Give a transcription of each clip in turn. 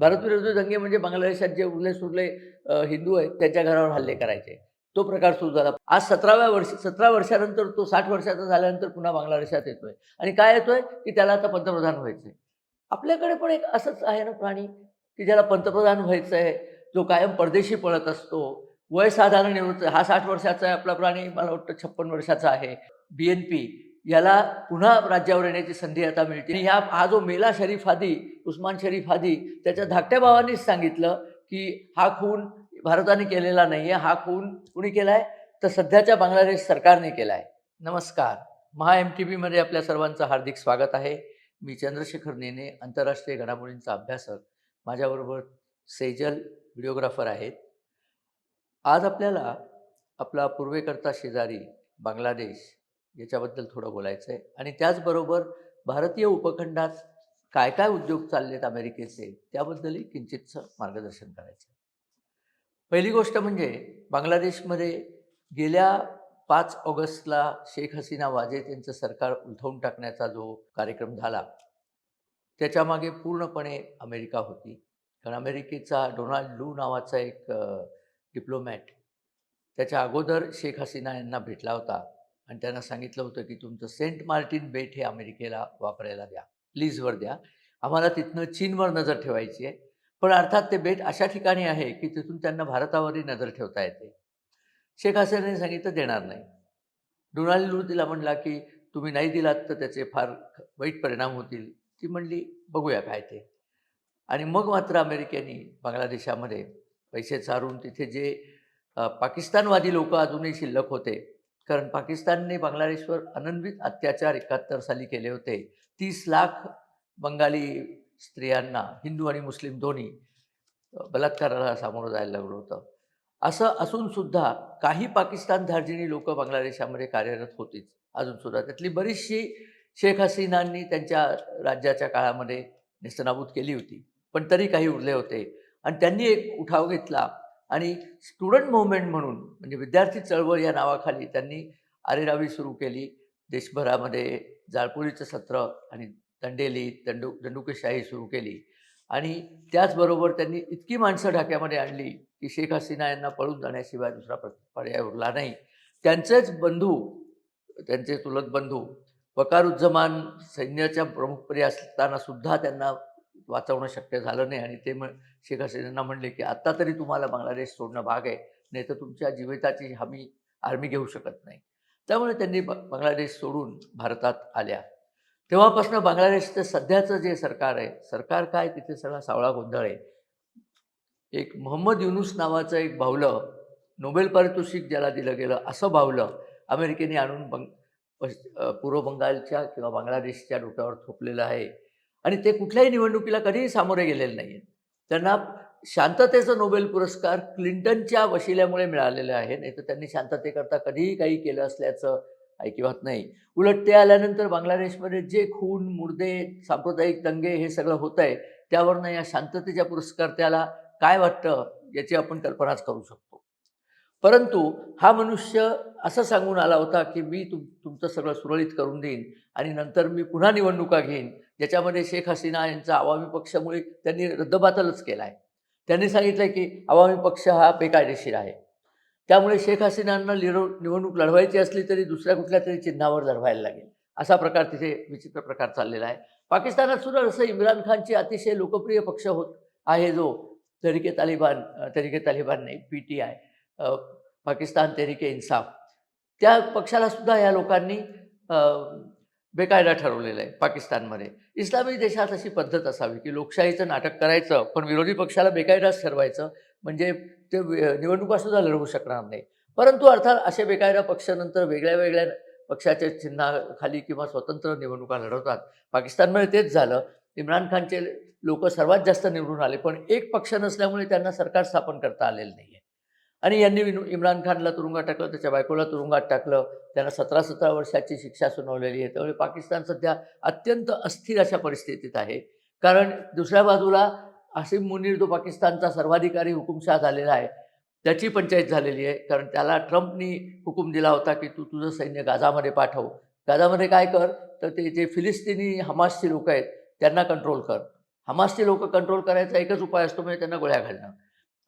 भारतविरोधी दंगे म्हणजे बांगलादेशात जे उरले सुरले हिंदू आहेत त्यांच्या घरावर हल्ले करायचे. तो प्रकार सुरू झाला. आज सतराव्या वर्ष सतरा वर्षानंतर तो साठ वर्षाचा झाल्यानंतर पुन्हा बांगलादेशात येतोय. आणि काय येतोय? की त्याला आता पंतप्रधान व्हायचंय. आपल्याकडे पण एक असंच आहे ना प्राणी की ज्याला पंतप्रधान व्हायचं आहे जो कायम परदेशी पळत असतो. वय साधारण निवृत्त हा साठ वर्षाचा आहे आपला प्राणी मला वाटतं छप्पन वर्षाचा आहे. बी एन पी याला पुन्हा राज्यावर येण्याची संधी आता मिळते. आणि ह्या हा जो मेला शरीफ आदी उस्मान शरीफ हादी त्याच्या धाकट्या भावानेच सांगितलं की हा खून भारताने केलेला नाही आहे हा खून कुणी केला आहे तर सध्याच्या बांगलादेश सरकारने केला आहे नमस्कार. महा एम टी व्हीमध्ये आपल्या सर्वांचं हार्दिक स्वागत आहे. मी चंद्रशेखर नेने आंतरराष्ट्रीय घडामोडींचा अभ्यासक. माझ्याबरोबर सेजल व्हिडिओग्राफर आहेत. आज आपल्याला आपला पूर्वेकरता शेजारी बांगलादेश याच्याबद्दल थोडं बोलायचं आहे आणि त्याचबरोबर भारतीय उपखंडात काय काय उद्योग चाललेत अमेरिकेचे त्याबद्दलही किंचितचं मार्गदर्शन करायचं. पहिली गोष्ट म्हणजे बांगलादेशमध्ये गेल्या पाच ऑगस्टला शेख हसीना वाजे त्यांचं सरकार उलथवून टाकण्याचा जो कार्यक्रम झाला त्याच्यामागे पूर्णपणे अमेरिका होती. कारण अमेरिकेचा डोनाल्ड लू नावाचा एक डिप्लोमॅट त्याच्या अगोदर शेख हसीना यांना भेटला होता आणि त्यांना सांगितलं होतं की तुमचं सेंट मार्टिन बेट हे अमेरिकेला वापरायला द्या. लीजवर द्या. आम्हाला तिथनं चीनवर नजर ठेवायची आहे. पण अर्थात ते बेट अशा ठिकाणी आहे की तिथून त्यांना भारतावरही नजर ठेवता येते. शेख हसीनाने सांगितलं देणार नाही. डोनाल्ड लू तिला म्हणला की तुम्ही नाही दिलात तर त्याचे फार वाईट परिणाम होतील. ती म्हणली बघूया काय ते. आणि मग मात्र अमेरिकेने बांगलादेशामध्ये पैसे चारून तिथे जे पाकिस्तानवादी लोक अजूनही शिल्लक होते कारण पाकिस्तानने बांगलादेशवर अनन्वित अत्याचार एकाहत्तर साली केले होते. तीस लाख बंगाली स्त्रियांना हिंदू आणि मुस्लिम दोन्ही बलात्काराला सामोरं जायला लागलं होतं. असं असूनसुद्धा काही पाकिस्तान धार्जिणी लोक बांगलादेशामध्ये कार्यरत होतीच. अजूनसुद्धा त्यातली बरीचशी शेख हसीनांनी त्यांच्या राज्याच्या काळामध्ये नेस्तनाबूत केली होती. पण तरी काही उरले होते. आणि त्यांनी एक उठाव घेतला. आणि स्टुडंट मुवमेंट म्हणून म्हणजे विद्यार्थी चळवळ या नावाखाली त्यांनी आरेरावी सुरू केली. देशभरामध्ये जाळपोळीचं सत्र आणि दंडेली दंडू दंडुकेशाही सुरू केली. आणि त्याचबरोबर त्यांनी इतकी माणसं ढाक्यामध्ये आणली की शेख हसीना यांना पळून जाण्याशिवाय दुसरा प्र- पर्याय उरला नाही. त्यांचेच बंधू त्यांचे चुलत बंधू वकारुज्जमान सैन्याच्या प्रमुखपदी असताना सुद्धा त्यांना वाचवणं शक्य झालं नाही आणि ते मग शेख हसीनांना म्हणले की आत्ता तरी तुम्हाला बांगलादेश सोडणं भाग आहे नाही तर तुमच्या जीविताची हमी आर्मी घेऊ शकत नाही. त्यामुळे त्यांनी ब बांगलादेश सोडून भारतात आल्या. तेव्हापासून बांगलादेशचं सध्याचं जे सरकार आहे सरकार काय? तिथे सगळा सावळा गोंधळ आहे. एक मोहम्मद युनुस नावाचं एक भावलं नोबेल पारितोषिक ज्याला दिलं गेलं असं भावलं अमेरिकेने आणून बंग पूर्व बंगालच्या किंवा बांगलादेशच्या डोक्यावर थोपलेलं आहे. आणि ते कुठल्याही निवडणुकीला कधीही सामोरे गेलेले नाही आहेत त्यांना शांततेचं नोबेल पुरस्कार क्लिंटनच्या वशिल्यामुळे मिळालेले आहे. नाही तर त्यांनी शांततेकरता कधीही काही केलं असल्याचं ऐकिवात नाही. उलट ते आल्यानंतर बांगलादेशमध्ये जे खून मुर्दे सांप्रदायिक दंगे हे सगळं होतं आहे त्यावरनं या शांततेच्या पुरस्कार त्याला काय वाटतं याची आपण कल्पनाच करू शकतो. परंतु हा मनुष्य असं सांगून आला होता की मी तुम तुमचं सगळं सुरळीत करून देईन आणि नंतर मी पुन्हा निवडणुका घेईन. ज्याच्यामध्ये शेख हसीना यांचा आवामी पक्षामुळे त्यांनी रद्दबातलच केला आहे त्यांनी सांगितलं की आवामी पक्ष हा बेकायदेशीर आहे. त्यामुळे शेख हसीनांना लिरो निवडणूक लढवायची असली तरी दुसऱ्या कुठल्या तरी चिन्हावर लढवायला लागेल. असा प्रकार तिथे विचित्र प्रकार चाललेला आहे. पाकिस्तानात सुद्धा असं इम्रान खानची अतिशय लोकप्रिय पक्ष होत आहे जो तरीके तालिबान तरीके तालिबान नाही पी टी आय पाकिस्तान तरीके इन्साफ. त्या पक्षाला सुद्धा या लोकांनी बेकायदा ठरवलेलं आहे पाकिस्तानमध्ये. इस्लामी देशात अशी पद्धत असावी की लोकशाहीचं नाटक करायचं पण विरोधी पक्षाला बेकायदाच ठरवायचं म्हणजे ते निवडणुकासुद्धा लढवू शकणार नाही. परंतु अर्थात असे बेकायदा पक्ष नंतर वेगळ्या वेगळ्या पक्षाच्या चिन्हाखाली किंवा स्वतंत्र निवडणुका लढवतात. पाकिस्तानमध्ये तेच झालं. इम्रान खानचे लोक सर्वात जास्त निवडून आले पण एक पक्ष नसल्यामुळे त्यांना सरकार स्थापन करता आलेलं नाही आणि यांनी इम्रान खानला तुरुंगात टाकलं त्याच्या बायकोला तुरुंगात टाकलं त्यांना सतरा सतरा वर्षाची शिक्षा सुनावलेली आहे. त्यामुळे पाकिस्तान सध्या अत्यंत अस्थिर अशा परिस्थितीत आहे. कारण दुसऱ्या बाजूला आसिम मुनीर जो पाकिस्तानचा सर्वाधिकारी हुकुमशाह झालेला आहे त्याची पंचायत झालेली आहे. कारण त्याला ट्रम्पनी हुकूम दिला होता की तू तुझं सैन्य गाझामध्ये पाठव. गाझामध्ये काय कर? तर ते जे फिलिस्तिनी हमासचे लोक आहेत त्यांना कंट्रोल कर. हमासचे लोक कंट्रोल करायचा एकच उपाय असतो म्हणजे त्यांना गोळ्या घालणं.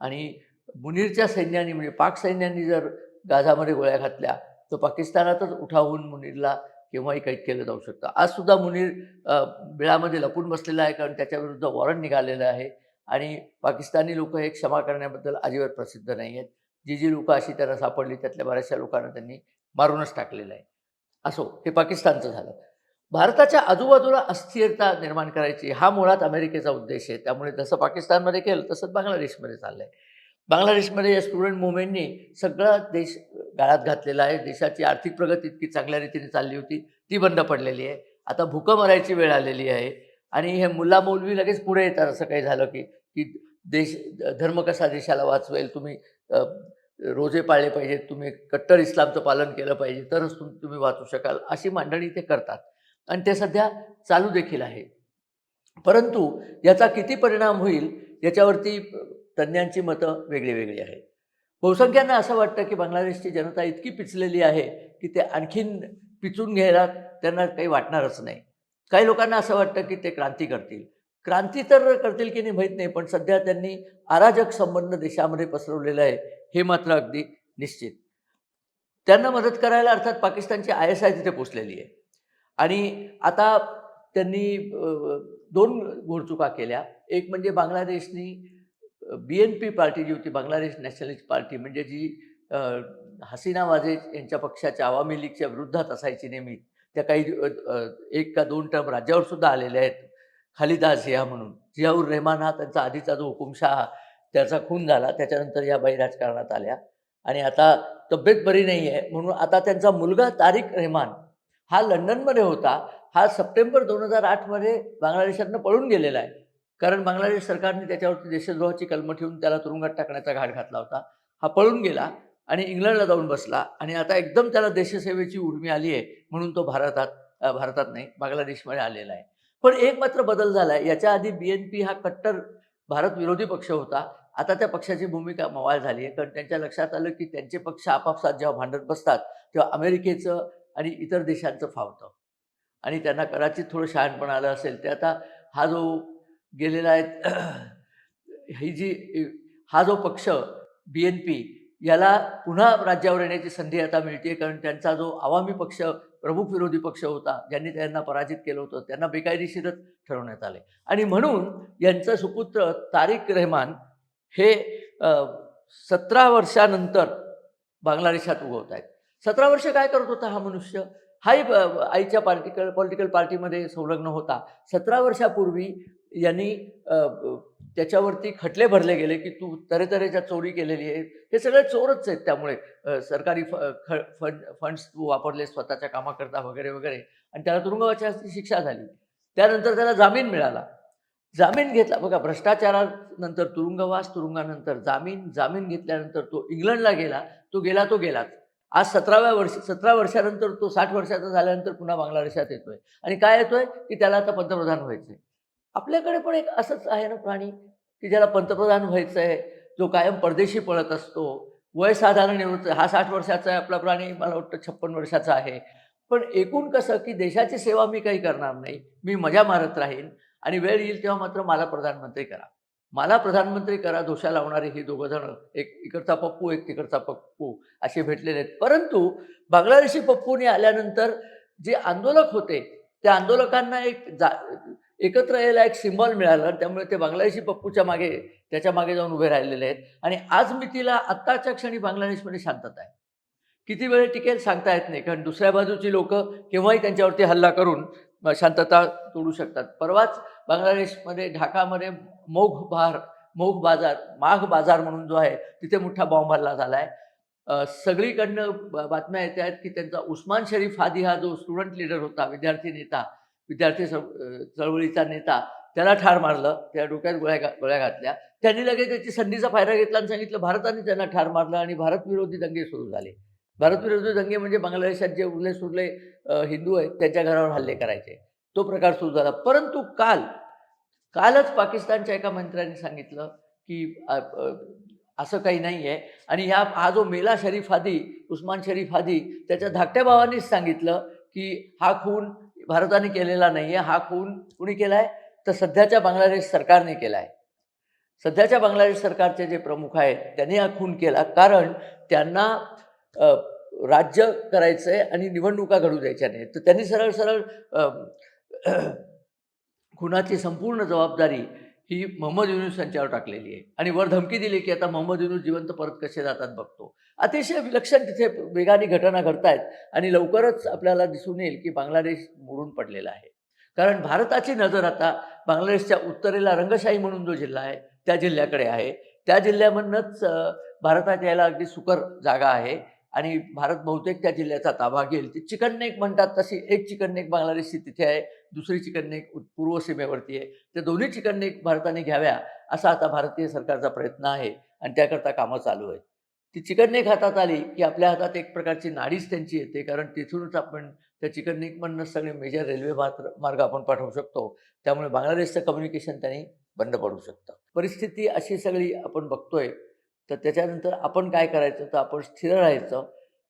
आणि मुनीरच्या सैन्याने म्हणजे पाक सैन्यांनी जर गाझामध्ये गोळ्या घातल्या तर पाकिस्तानातच उठावून मुनीरला केव्हाही कैद केलं जाऊ शकतं. आज सुद्धा मुनीर बिळामध्ये लपून बसलेला आहे कारण त्याच्याविरुद्ध वॉरंट निघालेलं आहे आणि पाकिस्तानी लोक हे क्षमा करण्याबद्दल अजिबात प्रसिद्ध नाही आहेत. जी जी लोकं अशी त्यांना सापडली त्यातल्या बऱ्याचशा लोकांना त्यांनी मारूनच टाकलेलं आहे. असो हे पाकिस्तानचं झालं. भारताच्या आजूबाजूला अस्थिरता निर्माण करायची हा मुळात अमेरिकेचा उद्देश आहे. त्यामुळे जसं पाकिस्तानमध्ये केलं तसंच बांगलादेशमध्ये चाललं आहे बांगलादेशमध्ये या स्टुडंट मुवमेंटनी सगळा देश गाळात घातलेला आहे. देशाची आर्थिक प्रगती इतकी चांगल्या रीतीने चालली होती ती बंद पडलेली आहे. आता भुकं मरायची वेळ आलेली आहे. आणि हे मुल्ला लगेच पुढे येतात असं काही झालं की की देश धर्म कसा देशाला वाचवेल? तुम्ही रोजे पाळले पाहिजेत तुम्ही कट्टर इस्लामचं पालन केलं पाहिजे तरच तुम तुम्ही वाचू शकाल अशी मांडणी ते करतात. आणि ते सध्या चालू देखील आहे. परंतु याचा किती परिणाम होईल याच्यावरती तज्ज्ञांची मतं वेगळी वेगळी आहेत. बहुसंख्यांना असं वाटतं की बांगलादेशची जनता इतकी पिचलेली आहे की ते आणखीन पिचून घ्यायला त्यांना काही वाटणारच नाही. काही लोकांना असं वाटतं की ते क्रांती करतील. क्रांती तर करतील की नाही माहीत नाही पण सध्या त्यांनी अराजक संबंध देशामध्ये पसरवलेलं आहे हे मात्र अगदी निश्चित. त्यांना मदत करायला अर्थात पाकिस्तानची आय एस आय तिथे पोचलेली आहे. आणि आता त्यांनी दोन घोडचुका केल्या. एक म्हणजे बांगलादेशनी बी एन पी पार्टी जी होती बांगलादेश नॅशनलिस्ट पार्टी म्हणजे जी हसीना वाजे यांच्या पक्षाच्या आवामी लीगच्या विरुद्धात असायची नेहमी. त्या काही एक का दोन टर्म राज्यावर सुद्धा आलेल्या आहेत. खालिदा झिया म्हणून. जियाऊर रेहमान हा त्यांचा आधीचा जो हुकुमशहा त्याचा खून झाला. त्याच्यानंतर या बाई राजकारणात आल्या. आणि आता तब्येत बरी नाही आहे म्हणून आता त्यांचा मुलगा तारिक रेहमान हा लंडनमध्ये होता. हा सप्टेंबर दोन हजार आठमध्ये बांगलादेशातनं पळून गेलेला आहे. कारण बांगलादेश सरकारने त्याच्यावरती देशद्रोहाची कलम ठेवून त्याला तुरुंगात टाकण्याचा घाट घातला होता. हा पळून गेला आणि इंग्लंडला जाऊन बसला आणि आता एकदम त्याला देशसेवेची उर्मी आली आहे म्हणून तो भारतात भारतात नाही बांगलादेशमध्ये आलेला आहे. पण एक मात्र बदल झाला आहे. याच्या आधी बी एन पी हा कट्टर भारत विरोधी पक्ष होता. आता त्या पक्षाची भूमिका मवाळ झाली आहे. कारण त्यांच्या लक्षात आलं की त्यांचे पक्ष आपापसात जेव्हा भांडत बसतात तेव्हा अमेरिकेचं आणि इतर देशांचं फावतं. आणि त्यांना कदाचित थोडं शहाणपण आलं असेल. ते आता हा जो गेलेला आहे ही जी हा जो पक्ष बी एन पी याला पुन्हा राज्यावर येण्याची संधी आता मिळते कारण त्यांचा जो आवामी पक्ष प्रमुख विरोधी पक्ष होता ज्यांनी त्यांना पराजित केलं होतं त्यांना बेकायदेशीरच ठरवण्यात आले. आणि म्हणून यांचं सुपुत्र तारिक रहमान हे सतरा वर्षानंतर बांगलादेशात उगवत आहेत. सतरा वर्ष काय करत होता हा मनुष्य? हाही ब- आईच्या पार्टिकल पॉलिटिकल पार्टीमध्ये संलग्न होता. सतरा वर्षापूर्वी यांनी त्याच्यावरती खटले भरले गेले की तू तऱ्हेतऱ्हेच्या चोरी केलेली आहे. हे सगळे चोरच आहेत त्यामुळे. सरकारी फ ख फंड फंड्स तू वापरले स्वतःच्या कामाकरता वगैरे वगैरे. आणि त्याला तुरुंगवाच्या शिक्षा झाली. त्यानंतर त्याला जामीन मिळाला. जामीन घेतला. बघा भ्रष्टाचारानंतर तुरुंगवास तुरुंगानंतर जामीन. जामीन घेतल्यानंतर तो इंग्लंडला गेला. तो गेला तो गेलाच. आज सतराव्या वर्ष सतरा वर्षानंतर तो साठ वर्षाचा झाल्यानंतर पुन्हा बांगलादेशात येतोय. आणि काय येतोय? की त्याला आता पंतप्रधान व्हायचंय. आपल्याकडे पण एक असंच आहे ना प्राणी की ज्याला पंतप्रधान व्हायचं आहे जो कायम परदेशी पळत असतो. वय साधारण निवृत्त हा साठ वर्षाचा आहे आपला प्राणी मला वाटतं छप्पन वर्षाचा आहे. पण एकूण कसं की देशाची सेवा मी काही करणार नाही. मी मजा मारत राहीन आणि वेळ येईल तेव्हा मात्र मला प्रधानमंत्री करा. मला प्रधानमंत्री करा दोषा लावणारे हे दोघं जण एक इकडचा पप्पू एक तिकडचा पप्पू असे भेटलेले आहेत. परंतु बांगलादेशी पप्पूने आल्यानंतर जे आंदोलक होते त्या आंदोलकांना एक जा एकत्र यायला एक सिम्बॉल मिळालं त्यामुळे ते बांगलादेशी पप्पूच्या मागे त्याच्यामागे जाऊन उभे राहिलेले आहेत. आणि आज मी तिला आत्ताच्या क्षणी बांगलादेशमध्ये शांतता आहे. किती वेळ टिकेल सांगता येत नाही कारण दुसऱ्या बाजूची लोक केव्हाही त्यांच्यावरती हल्ला करून शांतता तोडू शकतात. परवाच बांगलादेशमध्ये ढाकामध्ये मोघ भार मोघ बाजार माघ बाजार म्हणून जो आहे तिथे मोठा बॉम्ब हल्ला झाला आहे सगळीकडनं बातम्या येत आहेत की त्यांचा उस्मान शरीफ हादी हा जो स्टुडंट लीडर होता विद्यार्थी नेता विद्यार्थी चळवळीचा नेता त्याला ठार मारलं त्या डोक्यात गोळ्या घा- गोळ्या घातल्या. त्यांनी लगेच त्याची संधीचा फायदा घेतला आणि सांगितलं भारताने त्यांना ठार मारलं आणि भारत विरोधी दंगे सुरू झाले. भारत विरोधी दंगे म्हणजे बांगलादेशात जे उरले सुरले हिंदू आहेत त्यांच्या घरावर हल्ले करायचे. तो प्रकार सुरू झाला. परंतु काल कालच पाकिस्तानच्या एका मंत्र्यांनी सांगितलं की असं काही नाही आहे आणि ह्या हा जो मेला शरीफ हादी उस्मान शरीफ हादी त्याच्या धाकट्या भावानेच सांगितलं की हा खून भारताने केलेला नाही आहे हा खून कुणी केला आहे तर सध्याच्या बांगलादेश सरकारने केला आहे सध्याच्या बांगलादेश सरकारचे जे प्रमुख आहेत त्यांनी हा खून केला. कारण त्यांना राज्य करायचं आहे आणि निवडणुका घडू द्यायच्या नाहीत. तर त्यांनी सरळ सरळ खुनाची संपूर्ण जबाबदारी ही मोहम्मद युनूस यांच्यावर टाकलेली आहे. आणि वर धमकी दिली की आता मोहम्मद युनूस जिवंत परत कसे जातात बघतो. अतिशय विलक्षण तिथे वेगाने घटना घडतायत आणि लवकरच आपल्याला दिसून येईल की बांगलादेश मोडून पडलेला आहे. कारण भारताची नजर आता बांगलादेशच्या उत्तरेला रंगशाही म्हणून जो जिल्हा आहे त्या जिल्ह्याकडे आहे. त्या जिल्ह्यामधनंच भारतात यायला अगदी सुकर जागा आहे. आणि भारत बहुतेक त्या जिल्ह्याचा ताबा घेईल. ती चिकन नेक म्हणतात तशी एक चिकन नेक बांगलादेशची तिथे आहे दुसरी चिकन नेक पूर्व सीमेवरती आहे. त्या दोन्ही चिकन नेक भारताने घ्याव्या असा आता भारतीय सरकारचा प्रयत्न आहे आणि त्याकरता कामं चालू आहेत. ती चिकन नेक हातात आली की आपल्या हातात एक प्रकारची नाडीच त्यांची येते. कारण तिथूनच आपण त्या चिकन नेकमधनंच सगळे मेजर रेल्वे मात्र मार्ग आपण पाठवू शकतो. त्यामुळे बांगलादेशचं कम्युनिकेशन त्यांनी बंद पडू शकतं. परिस्थिती अशी सगळी आपण बघतोय. तर त्याच्यानंतर आपण काय करायचं? तर आपण स्थिर राहायचं.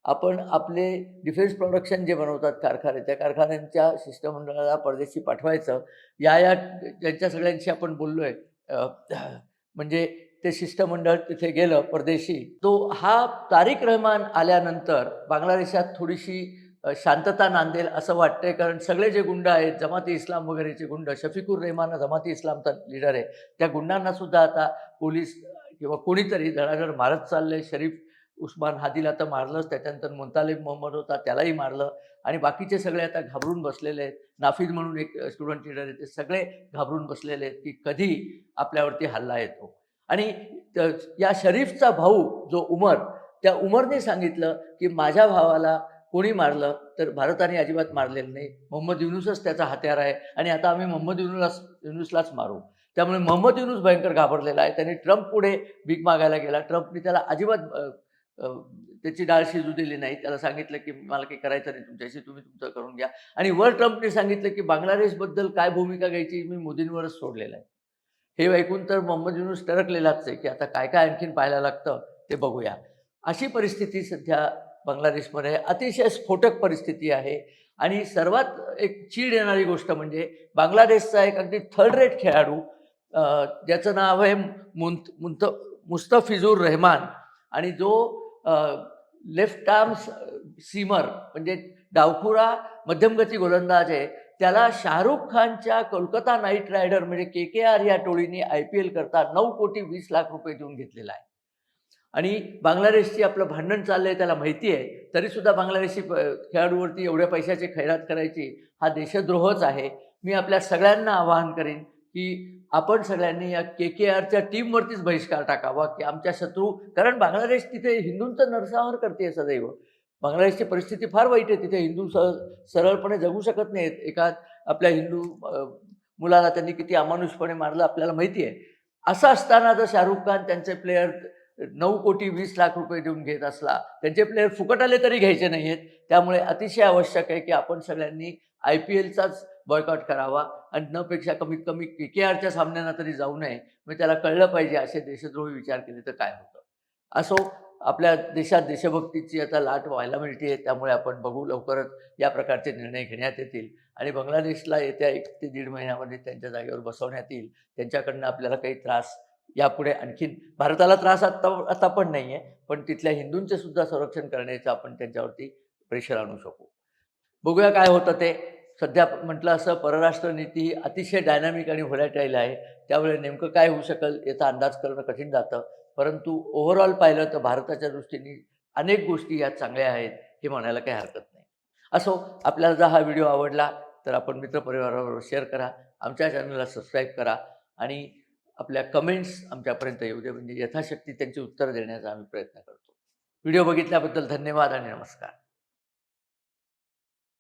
आपण आपले डिफेन्स प्रोडक्शन जे बनवतात कारखाने त्या कारखान्यांच्या शिष्टमंडळाला परदेशी पाठवायचं. या या ज्यांच्या सगळ्यांशी आपण बोललो आहे म्हणजे ते शिष्टमंडळ तिथे गेलं परदेशी. तो हा तारिक रहमान आल्यानंतर बांगलादेशात थोडीशी शांतता नांदेल असं वाटतंय. कारण सगळे जे गुंड आहेत जमाती इस्लाम वगैरेचे गुंड शफिकुर रहमान जमाती इस्लामचा लीडर आहे. त्या गुंडांना सुद्धा आता पोलीस किंवा कोणीतरी धडाधड मारत चालले शरीफ उस्मान हादीला तर मारलंच त्याच्यानंतर मुंतालिब मोहम्मद होता त्यालाही मारलं आणि बाकीचे सगळे आता घाबरून बसलेले आहेत. नाफिज म्हणून एक स्टुडंट लिडर आहे ते सगळे घाबरून बसलेले आहेत की कधी आपल्यावरती हल्ला येतो. आणि या शरीफचा भाऊ जो उमर त्या उमरने सांगितलं की माझ्या भावाला कोणी मारलं तर भारताने अजिबात मारलेलं नाही. मोहम्मद युनुसच त्याचा हत्यार आहे आणि आता आम्ही मोहम्मद युनुला युनुसलाच मारू. त्यामुळे मोहम्मद युनुस भयंकर घाबरलेला आहे. त्यांनी ट्रम्प पुढे भीक मागायला गेला. ट्रम्पने त्याला अजिबात त्याची डाळ शिजू दिली नाही. त्याला सांगितलं की मला काही करायचं नाही तुमच्याशी तुम्ही तुमचं करून घ्या. आणि वर ट्रम्पने सांगितलं की बांगलादेशबद्दल काय भूमिका घ्यायची मी मोदींवरच सोडलेलं आहे. हे ऐकून तर मोहम्मद युनुस टरकलेलाच आहे की आता काय काय आणखीन पाहायला लागतं ते बघूया. अशी परिस्थिती सध्या बांगलादेशमध्ये अतिशय स्फोटक परिस्थिती आहे. आणि सर्वात एक चीड येणारी गोष्ट म्हणजे बांगलादेशचा एक अगदी थर्ड रेट खेळाडू ज्याचं नाव आहे मुंत मुंत मुस्तफिजूर रहमान. आणि जो लेफ्ट आर्म सीमर म्हणजे डावखुरा मध्यमगती गोलंदाज आहे त्याला शाहरुख खानच्या कोलकाता नाईट रायडर म्हणजे के के आर या टोळीने आय पी एल करता नऊ कोटी वीस लाख रुपये देऊन घेतलेला आहे. आणि बांगलादेशची आपलं भांडण चाललंय त्याला माहिती आहे तरीसुद्धा बांगलादेशी प- खेळाडूवरती एवढ्या पैशाची खैरात करायची हा देशद्रोहच आहे. मी आपल्या सगळ्यांना आवाहन करेन की आपण सगळ्यांनी या के के आरच्या टीमवरतीच बहिष्कार टाकावा की आमच्या शत्रू कारण बांगलादेश तिथे हिंदूंचं नरसंहार करते सदैव. बांगलादेशची परिस्थिती फार वाईट आहे तिथे हिंदू स सरळपणे जगू शकत नाहीत. एका आपल्या हिंदू मुलाला त्यांनी किती अमानुषपणे मारलं आपल्याला माहिती आहे. असं असताना जर शाहरुख खान त्यांचे प्लेयर नऊ कोटी वीस लाख रुपये देऊन घेत असला त्यांचे प्लेयर फुकट आले तरी घ्यायचे नाही आहेत त्यामुळे अतिशय आवश्यक आहे की आपण सगळ्यांनी आय पी एलचाच बॉयकॉट करावा आणि नपेक्षा कमीत कमी के के आरच्या सामन्यांना तरी जाऊ नये. मग त्याला कळलं पाहिजे असे देशद्रोही विचार केले तर काय होतं? असो आपल्या देशात देशभक्तीची आता लाट व्हायला मिळते त्यामुळे आपण बघू लवकरच या प्रकारचे निर्णय घेण्यात येतील. आणि बांगलादेशला येत्या एक ते दीड महिन्यामध्ये त्यांच्या जागेवर बसवण्यात येईल. त्यांच्याकडनं आपल्याला काही त्रास यापुढे आणखीन भारताला त्रास आता आता पण नाही आहे पण तिथल्या हिंदूंचे सुद्धा संरक्षण करण्याचं आपण त्यांच्यावरती प्रेशर आणू शकू. बघूया काय होतं ते. सध्या म्हटलं असं परराष्ट्र नीती ही अतिशय डायनामिक आणि व्होलॅटाईल आहे. त्यामुळे नेमकं काय होऊ शकेल याचा अंदाज करणं कठीण जातं. परंतु ओव्हरऑल पाहिलं तर भारताच्या दृष्टीने अनेक गोष्टी यात चांगल्या आहेत हे म्हणायला काही हरकत नाही. असो आपल्याला जर हा व्हिडिओ आवडला तर आपण मित्रपरिवाराबरोबर शेअर करा आमच्या चॅनलला सबस्क्राईब करा आणि आपल्या कमेंट्स आमच्यापर्यंत येऊ दे. म्हणजे यथाशक्ती त्यांची उत्तरं देण्याचा आम्ही प्रयत्न करतो. व्हिडिओ बघितल्याबद्दल धन्यवाद आणि नमस्कार.